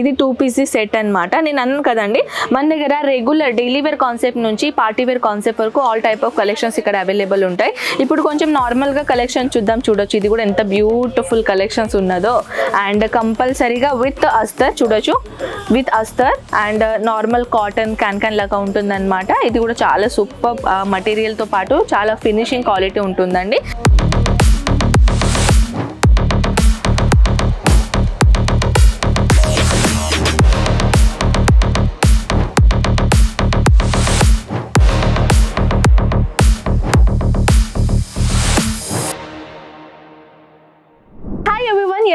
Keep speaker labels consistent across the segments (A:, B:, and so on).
A: ఇది two PC set అన్నమాట. నేను అన్నాను కదండి మన దగ్గర రెగ్యులర్ డైలీ వేర్ కాన్సెప్ట్ నుంచి పార్టీ వేర్ కాన్సెప్ట్ వరకు ఆల్ టైప్ ఆఫ్ కలెక్షన్స్ ఇక్కడ అవైలబుల్ ఉంటాయి. ఇప్పుడు కొంచెం నార్మల్గా కలెక్షన్ చూద్దాం చూడొచ్చు. ఇది కూడా ఎంత బ్యూటిఫుల్ కలెక్షన్స్ ఉన్నదో. అండ్ కంపల్సరీగా విత్ అస్తర్ చూడొచ్చు. With అస్తర్ and normal cotton can can లాగా ఉంటుందన్నమాట. ఇది కూడా చాలా సూపర్ మటీరియల్తో పాటు చాలా ఫినిషింగ్ క్వాలిటీ ఉంటుందండి.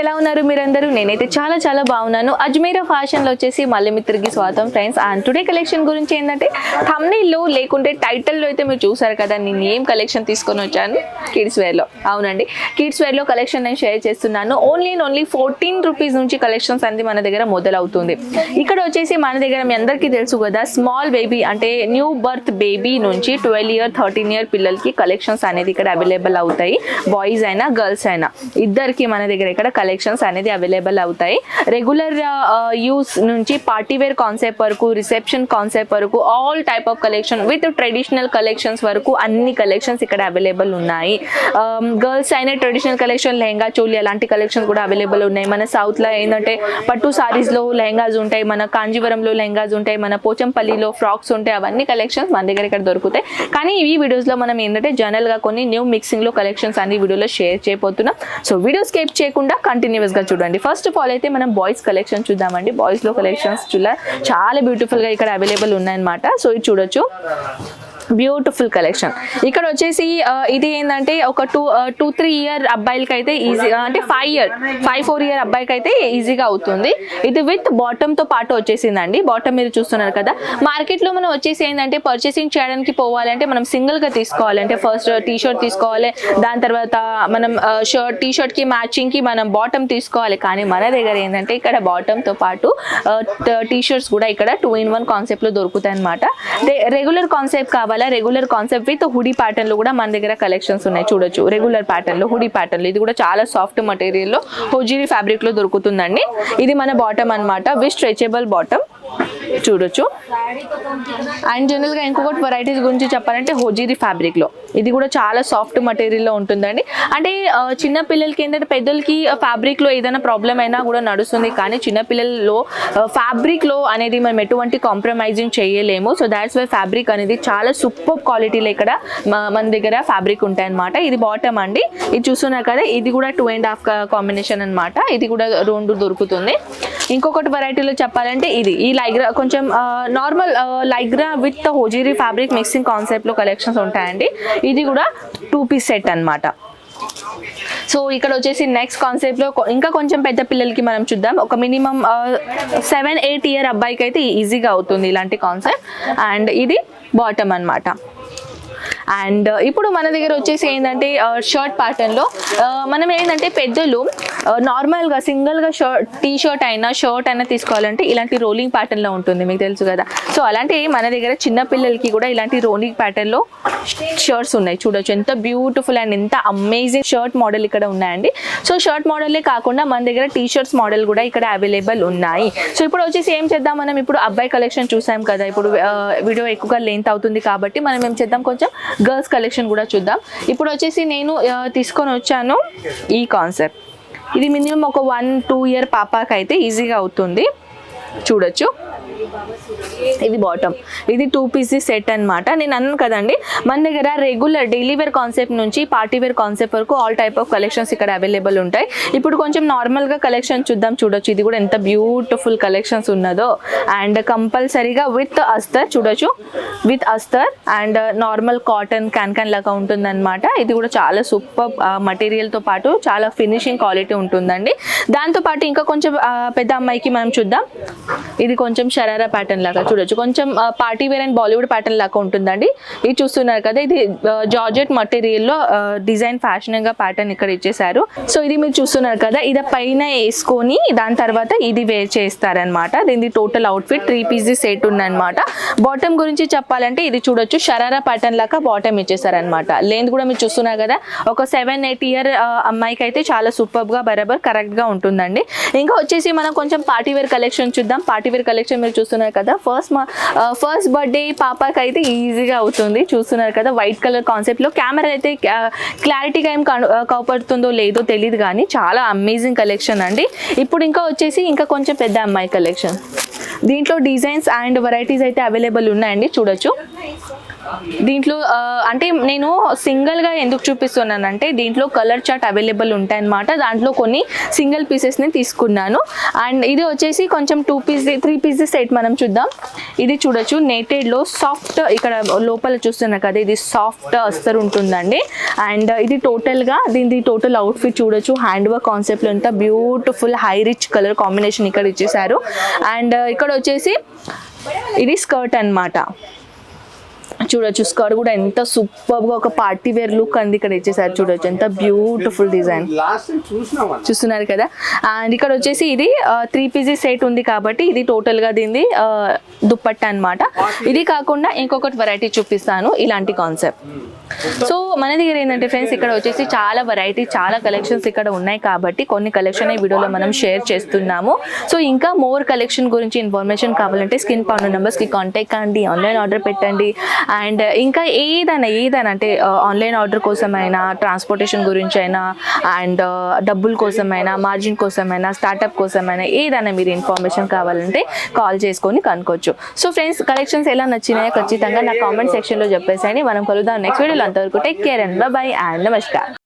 A: ఎలా ఉన్నారు మీరందరూ? నేనైతే చాలా చాలా బాగున్నాను. అజ్మీరా ఫ్యాషన్లో వచ్చేసి మళ్ళీ మీ తిరిగి స్వాగతం ఫ్రెండ్స్. అండ్ టుడే కలెక్షన్ గురించి ఏంటంటే thumbnail-లో లేకుంటే టైటిల్లో అయితే మీరు చూసారు కదా నేను ఏం కలెక్షన్ తీసుకొని వచ్చాను? కిడ్స్ వేర్లో అవునండి. కిడ్స్ వేర్లో కలెక్షన్ నేను షేర్ చేస్తున్నాను. ఓన్లీ ఓన్లీ ఫోర్టీన్ రూపీస్ నుంచి కలెక్షన్స్ అనేది మన దగ్గర మొదలవుతుంది. ఇక్కడ వచ్చేసి మన దగ్గర మీ అందరికీ తెలుసు కదా స్మాల్ బేబీ అంటే న్యూ బర్త్ బేబీ నుంచి ట్వెల్వ్ ఇయర్ థర్టీన్ ఇయర్ పిల్లలకి కలెక్షన్స్ అనేది ఇక్కడ అవైలబుల్ అవుతాయి. బాయ్స్ అయినా గర్ల్స్ అయినా. ఇద్దరికి మన దగ్గర ఇక్కడ కలెక్షన్స్ అనేది అవైలబుల్ అవుతాయి. రెగ్యులర్ యూస్ uh, నుంచి పార్టీ వేర్ కాన్సెప్ట్ వరకు రిసెప్షన్ కాన్సెప్ట్ వరకు all type of collection with traditional collections వరకు అన్ని కలెక్షన్స్ ఇక్కడ అవైలబుల్ ఉన్నాయి. గర్ల్స్ అయినా ట్రెడిషనల్ కలెక్షన్ లెహంగా చోలి అలాంటి కలెక్షన్స్ కూడా అవైలబుల్ ఉన్నాయి. మన సౌత్లో ఏంటంటే పట్టు సారీస్లో లెహంగాస్ ఉంటాయి మన కాంజీవరంలో లెహంగాస్ ఉంటాయి మన పోచంపల్లిలో ఫ్రాక్స్ ఉంటాయి అవన్నీ కలెక్షన్స్ మన దగ్గర ఇక్కడ దొరుకుతాయి. కానీ ఈ వీడియోస్లో మనం ఏంటంటే జనరల్గా కొన్ని న్యూ మిక్సింగ్లో కలెక్షన్స్ అన్ని వీడియోలో షేర్ చేయబోతున్నాం. సో వీడియో స్కేప్ చేయకుండా కంటిన్యూస్గా చూడండి. ఫస్ట్ ఆఫ్ ఆల్ అయితే మనం బాయ్స్ కలెక్షన్ చూద్దామండి. బాయ్స్లో కలెక్షన్స్ చూడ చాలా బ్యూటిఫుల్గా ఇక్కడ అవైలబుల్ ఉన్నాయన్నమాట. సో ఇది చూడొచ్చు. Beautiful collection. ఇక్కడ వచ్చేసి ఇది ఏంటంటే ఒక టూ టూ త్రీ ఇయర్ అబ్బాయిలకి అయితే ఈజీ అంటే five year five four year అబ్బాయికి అయితే ఈజీగా అవుతుంది. ఇది విత్ బాటమ్తో పాటు వచ్చేసిందండి. బాటమ్ మీరు చూస్తున్నారు కదా. మార్కెట్లో మనం వచ్చేసి ఏంటంటే పర్చేసింగ్ చేయడానికి పోవాలంటే మనం సింగిల్గా తీసుకోవాలి అంటే ఫస్ట్ టీ షర్ట్ తీసుకోవాలి. దాని తర్వాత మనం షర్ట్ టీ షర్ట్కి మ్యాచింగ్కి మనం బాటమ్ తీసుకోవాలి. కానీ మన దగ్గర ఏంటంటే ఇక్కడ బాటమ్తో పాటు టీ షర్ట్స్ కూడా ఇక్కడ టూ ఇన్ వన్ కాన్సెప్ట్లో దొరుకుతాయి అనమాట రెగ్యులర్ కాన్సెప్ట్ కావాలి రెగ్యులర్ కాన్సెప్ట్ విత్ హుడీ ప్యాటర్న్లో కూడా మన దగ్గర కలెక్షన్స్ ఉన్నాయి. చూడొచ్చు. రెగ్యులర్ ప్యాటర్న్లో హుడీ ప్యాటర్న్లో. ఇది కూడా చాలా సాఫ్ట్ మెటీరియల్లో హోజీరీ ఫ్యాబ్రిక్లో దొరుకుతుందండి. ఇది మన బాటమ్ అన్నమాట. విత్ స్ట్రెచబుల్ బాటమ్ చూడొచ్చు. అండ్ జనరల్గా ఇంకొకటి వెరైటీస్ గురించి చెప్పాలంటే హోజీరి ఫ్యాబ్రిక్లో ఇది కూడా చాలా సాఫ్ట్ మటీరియల్లో ఉంటుందండి. అంటే చిన్నపిల్లలకి చిన్న పిల్లలకి ఏంటంటే పెద్దలకి ఫ్యాబ్రిక్లో ఏదైనా ప్రాబ్లం అయినా కూడా నడుస్తుంది. కానీ చిన్నపిల్లల్లో ఫ్యాబ్రిక్లో అనేది మనం ఎటువంటి కాంప్రమైజింగ్ చేయలేము. సో దాట్స్ వై ఫ్యాబ్రిక్ అనేది చాలా సూపర్ క్వాలిటీలో ఇక్కడ మన దగ్గర ఫ్యాబ్రిక్ ఉంటాయన్నమాట. ఇది బాటమ్ అండి. ఇది చూస్తున్నారు కదా ఇది కూడా టూ అండ్ హాఫ్ కాంబినేషన్ అనమాట ఇది కూడా రెండు దొరుకుతుంది. ఇంకొకటి వెరైటీలో చెప్పాలంటే ఇది. ఈ లైగ్రా కొంచెం normal Lycra with hosiery fabric mixing కాన్సెప్ట్లో కలెక్షన్స్ ఉంటాయండి. ఇది కూడా టూ పీస్ సెట్ అనమాట సో ఇక్కడ వచ్చేసి నెక్స్ట్ కాన్సెప్ట్లో ఇంకా కొంచెం పెద్ద పిల్లలకి మనం చూద్దాం. ఒక మినిమం సెవెన్ ఎయిట్ ఇయర్ అబ్బాయికి అయితే ఈజీగా అవుతుంది ఇలాంటి కాన్సెప్ట్ అండ్ ఇది బాటమ్ అనమాట అండ్ uh, ఇప్పుడు మన దగ్గర వచ్చేసి ఏంటంటే uh, షర్ట్ ప్యాటర్న్లో uh, మనం ఏంటంటే పెద్దలు నార్మల్గా సింగిల్గా షర్ట్ టీ షర్ట్ అయినా షర్ట్ అయినా తీసుకోవాలంటే ఇలాంటి రోలింగ్ ప్యాటర్న్లో ఉంటుంది మీకు తెలుసు కదా. సో అలాంటి మన దగ్గర చిన్న పిల్లలకి కూడా ఇలాంటి రోలింగ్ ప్యాటర్న్లో షర్ట్స్ ఉన్నాయి. చూడొచ్చు ఎంత బ్యూటిఫుల్ అండ్ ఎంత అమేజింగ్ షర్ట్ మోడల్ ఇక్కడ ఉన్నాయండి. సో షర్ట్ మోడలే కాకుండా మన దగ్గర టీ షర్ట్స్ మోడల్ కూడా ఇక్కడ అవైలబుల్ ఉన్నాయి. సో ఇప్పుడు వచ్చేసి ఏం చేద్దాం మనం? ఇప్పుడు అబ్బాయి కలెక్షన్ చూసాం కదా. ఇప్పుడు వీడియో ఎక్కువగా లెంత్ అవుతుంది కాబట్టి మనం ఏం చేద్దాం? కొంచెం గర్ల్స్ కలెక్షన్ కూడా చూద్దాం. ఇప్పుడు వచ్చేసి నేను తీసుకొని వచ్చాను ఈ కాన్సెప్ట్ ఇది మినిమం ఒక వన్ టూ ఇయర్ పాపాకైతే అయితే ఈజీగా అవుతుంది. చూడొచ్చు. ఇది బాటమ్ ఇది టూ పీసీ సెట్ అన్నమాట. నేను అన్నాను కదండి మన దగ్గర రెగ్యులర్ డైలీ వేర్ కాన్సెప్ట్ నుంచి పార్టీ వేర్ కాన్సెప్ట్ వరకు ఆల్ టైప్ ఆఫ్ కలెక్షన్స్ ఇక్కడ అవైలబుల్ ఉంటాయి. ఇప్పుడు కొంచెం నార్మల్గా కలెక్షన్ చూద్దాం చూడొచ్చు. ఇది కూడా ఎంత బ్యూటిఫుల్ కలెక్షన్స్ ఉన్నదో. అండ్ కంపల్సరీగా విత్ అస్తర్ చూడొచ్చు. With అస్తర్ and normal cotton can can లాగా ఉంటుందన్నమాట. ఇది కూడా చాలా సూపర్ మటీరియల్తో పాటు చాలా ఫినిషింగ్ క్వాలిటీ ఉంటుందండి. దాంతో పాటు ఇంకా కొంచెం పెద్ద అమ్మాయికి మనం చూద్దాం. ఇది కొంచెం గరారా ప్యాటర్న్ లాగా చూడొచ్చు. కొంచెం party wear and Bollywood pattern లాగా ఉంటుందండి. ఇది చూస్తున్నారు కదా ఇది జార్జెట్ మటీరియల్లో డిజైన్ ఫ్యాషన్గా ప్యాటర్న్ ఇక్కడ ఇచ్చేసారు సో ఇది మీరు చూస్తున్నారు కదా ఇది పైన వేసుకొని దాని తర్వాత ఇది వేర్ చేస్తారనమాట దీని total outfit three pieces set ఉందన్నమాట. బాటమ్ గురించి చెప్పాలంటే ఇది చూడొచ్చు షరారా ప్యాటర్న్ లాగా బాటమ్ ఇచ్చేసారనమాట లేని కూడా మీరు చూస్తున్నారు కదా ఒక సెవెన్ ఎయిట్ ఇయర్ అమ్మాయికి అయితే చాలా సూపర్గా బరాబర్ కరెక్ట్గా ఉంటుందండి. ఇంకా వచ్చేసి మనం కొంచెం పార్టీ వేర్ కలెక్షన్ చూద్దాం. పార్టీ వేర్ కలెక్షన్ మీరు చూస్తున్నారు కదా. ఫస్ట్ మా ఫస్ట్ బర్త్డే పాపకి అయితే ఈజీగా అవుతుంది. చూస్తున్నారు కదా వైట్ కలర్ కాన్సెప్ట్లో కెమెరా అయితే క్లారిటీగా ఏం కను- కనపడుతుందో లేదో తెలియదు కానీ చాలా అమేజింగ్ కలెక్షన్ అండి. ఇప్పుడు ఇంకా వచ్చేసి ఇంకా కొంచెం పెద్ద అమ్మాయి కలెక్షన్ దీంట్లో డిజైన్స్ అండ్ వెరైటీస్ అయితే అవైలబుల్ ఉన్నాయండి చూడొచ్చు. దీంట్లో అంటే నేను సింగిల్గా ఎందుకు చూపిస్తున్నానంటే దీంట్లో కలర్ చార్ట్ అవైలబుల్ ఉంటాయన్నమాట. దాంట్లో కొన్ని సింగిల్ పీసెస్ని తీసుకున్నాను. అండ్ ఇది వచ్చేసి కొంచెం two piece three pieces set మనం చూద్దాం. ఇది చూడొచ్చు. నేటెడ్లో సాఫ్ట్ ఇక్కడ లోపల చూస్తున్నా కదా ఇది సాఫ్ట్ అస్తర్ ఉంటుందండి. అండ్ ఇది టోటల్గా దీని టోటల్ అవుట్ఫిట్ చూడొచ్చు. హ్యాండ్ వర్క్ కాన్సెప్ట్లో ఎంత beautiful high rich colour combination ఇక్కడ ఇచ్చేసారు అండ్ ఇక్కడ వచ్చేసి ఇది స్కర్ట్ అనమాట చూడొచ్చు. స్కర్ట్ కూడా ఎంత సూపర్గా ఒక పార్టీ వేర్ లుక్ అంది ఇక్కడ ఇచ్చేసారు చూడొచ్చు. ఎంత బ్యూటిఫుల్ డిజైన్ చూస్తున్నారు కదా? అండ్ ఇక్కడ వచ్చేసి ఇది త్రీ పీజీ సెట్ ఉంది కాబట్టి ఇది టోటల్గా దీనిది దుప్పట్ట అన్నమాట. ఇది కాకుండా ఇంకొకటి వెరైటీ చూపిస్తాను ఇలాంటి కాన్సెప్ట్ సో మన దగ్గర ఏంటంటే ఫ్రెండ్స్ ఇక్కడ వచ్చేసి చాలా వెరైటీ చాలా కలెక్షన్స్ ఇక్కడ ఉన్నాయి కాబట్టి కొన్ని కలెక్షన్ ఈ వీడియోలో మనం షేర్ చేస్తున్నాము. సో ఇంకా మోర్ కలెక్షన్ గురించి ఇన్ఫర్మేషన్ కావాలంటే స్కిన్ పౌండ్ నెంబర్స్కి కాంటాక్ట్ కండి ఆన్లైన్ ఆర్డర్ పెట్టండి. అండ్ ఇంకా ఏదైనా ఏదైనా అంటే ఆన్లైన్ ఆర్డర్ కోసమైనా ట్రాన్స్పోర్టేషన్ గురించి అయినా అండ్ డబ్బుల కోసమైనా మార్జిన్ కోసమైనా స్టార్టప్ కోసమైనా ఏదైనా మీరు ఇన్ఫర్మేషన్ కావాలంటే కాల్ చేసుకొని కనుక్కోవచ్చు. సో ఫ్రెండ్స్ కలెక్షన్స్ ఎలా నచ్చినాయో ఖచ్చితంగా నా కామెంట్ సెక్షన్లో చెప్పేసండి మనం కలుద్దాం నెక్స్ట్ अंतवर को take care and bye and नमस्कार।